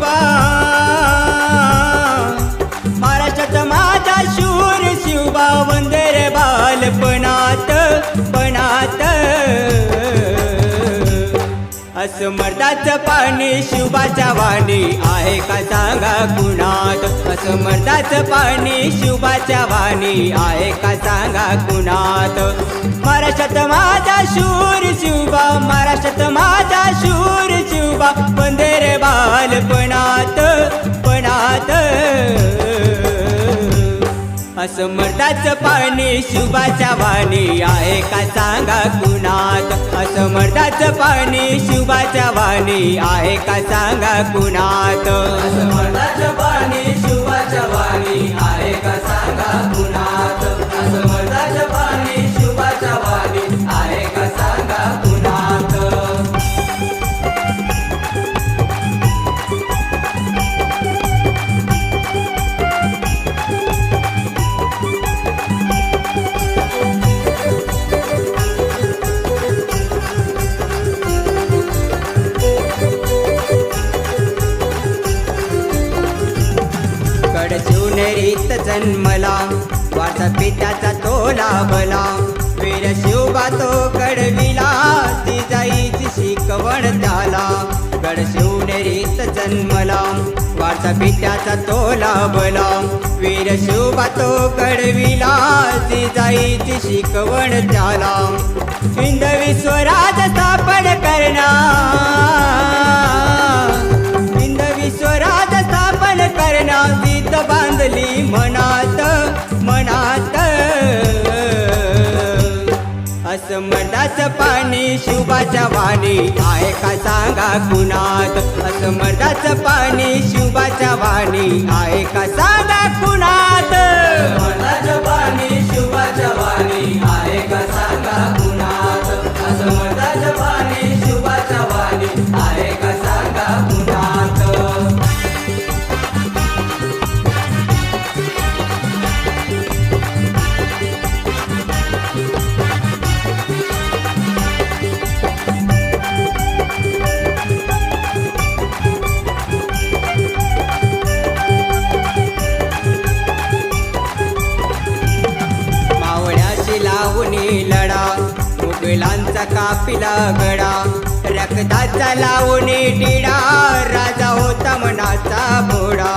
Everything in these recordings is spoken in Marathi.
शिवा. माझा शूर शिवबा वंदर बालपणात पणात. अस्मर्दाचं पाणी शिवबाच्या वाणी आहे का सांगा कुणात? अस्मर्दाचं पाणी शिवबाच्या वाणी आहे का सांगा कुणात? महाराष्ट्रात माझा शूर शिवबा महाराष्ट्रात माझा असमर्थाचं पाणी शुभाच्या वाणी आहे का सांगा कुणात? असमर्थाचं पाणी शुभाच्या वाणी आहे का सांगा कुणात? असमर्थाचं पुनरीत जन्मला. वाचा पित्याचा तो लाभला. वीर शिवबा तो कडविला ती शिकवण त्याला. गडशिवनेरीत जन्मला. वाचा पित्याचा तो लाभला. वीर शिवबा तो कडविला ती शिकवण त्याला. हिंद विश्वराज स्थापन करणार. सीत मनात मनात. मनात असमर्थाचं पाणी शुभाच्या वाणी आहे का सांगा कुणात? असमर्थाचं पाणी शुभाच्या वाणी आहे का सांगा कुणात? मुघलांचा कापिला गडा. रक्ताचा लावणी टिडा राजा होता मनाचा भोडा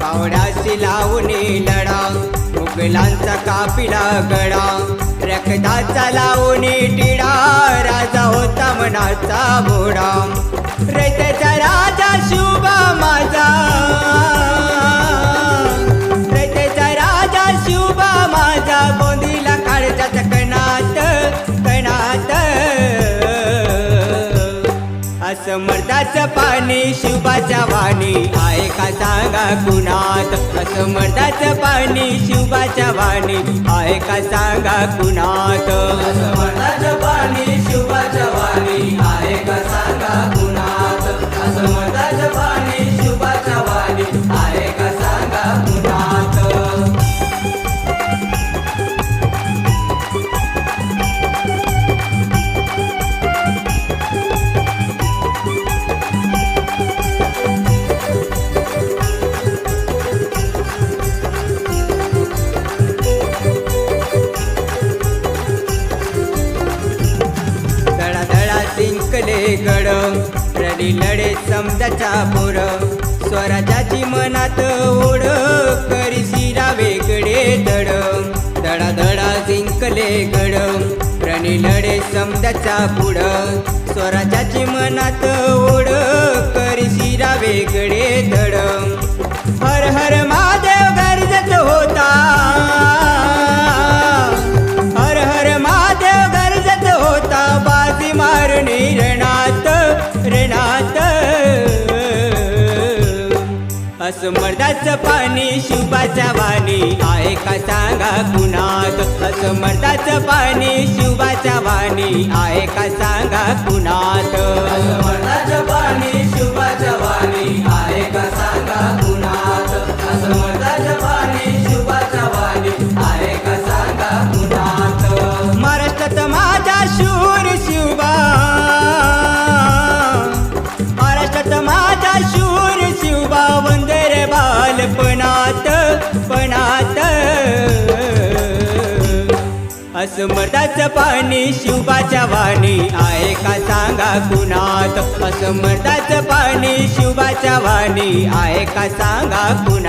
मावळ्याची लावणी लढा मुघलांचा कापिला गडा. रक्ताचा लावणी टिडा राजा होता मनाचा भोडा रयतेचा असमर्थाचं पाणी शिवबाच्या वाणी. आहे का सांगा कुणात? असमर्थाचं पाणी शिवबाच्या वाणी. आहे का सांगा कुणात? असमर्थाचं पाणी शिवबाच्या वाणी. आहे का रडी लढे समजाच्या पोर. स्वराजाची मनात ओढ करी शिरा वेगळे धड. धडा धडा जिंकले गड. रणी लढे समजाच्या पुढ. स्वराजाची मनात ओढ करी शिरा वेगळे असमर्थाचं पाणी शिवबाच्या वाणी. आहे का सांगा कुणात? असमर्थाचं पाणी शिवबाच्या वाणी. आहे का सांगा कुणात? असमर्थाचं पाणी शिवबाच्या अस्मदाच पाणी शिवबाच्या वाणी आहे का सांगा कुणात असं पाणी शिवबाच्या वाणी आहे का सांगा कुणात